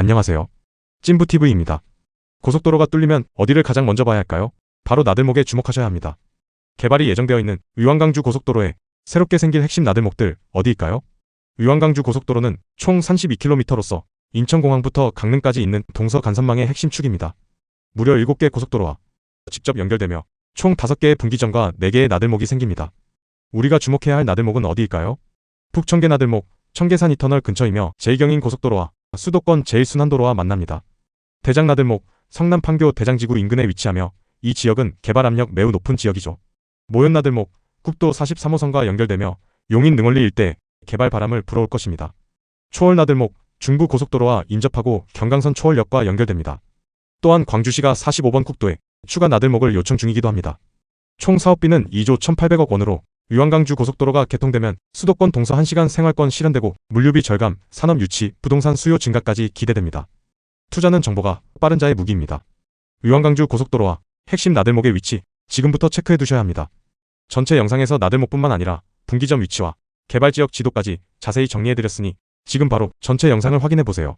안녕하세요. 찐부TV입니다. 고속도로가 뚫리면 어디를 가장 먼저 봐야 할까요? 바로 나들목에 주목하셔야 합니다. 개발이 예정되어 있는 의왕강주 고속도로에 새롭게 생길 핵심 나들목들 어디일까요? 의왕강주 고속도로는 총 32km로서 인천공항부터 강릉까지 있는 동서 간선망의 핵심 축입니다. 무려 7개 고속도로와 직접 연결되며 총 5개의 분기점과 4개의 나들목이 생깁니다. 우리가 주목해야 할 나들목은 어디일까요? 북청계 나들목, 청계산 이터널 근처이며 제2경인 고속도로와 수도권 제1순환도로와 만납니다. 대장 나들목, 성남 판교 대장지구 인근에 위치하며 이 지역은 개발 압력 매우 높은 지역이죠. 모현 나들목, 국도 43호선과 연결되며 용인 능원리 일대 개발 바람을 불어올 것입니다. 초월 나들목, 중부 고속도로와 인접하고 경강선 초월역과 연결됩니다. 또한 광주시가 45번 국도에 추가 나들목을 요청 중이기도 합니다. 총 사업비는 2조 1,800억 원으로 의왕강주 고속도로가 개통되면 수도권 동서 1시간 생활권 실현되고 물류비 절감, 산업 유치, 부동산 수요 증가까지 기대됩니다. 투자는 정보가 빠른 자의 무기입니다. 의왕강주 고속도로와 핵심 나들목의 위치 지금부터 체크해 두셔야 합니다. 전체 영상에서 나들목뿐만 아니라 분기점 위치와 개발지역 지도까지 자세히 정리해 드렸으니 지금 바로 전체 영상을 확인해 보세요.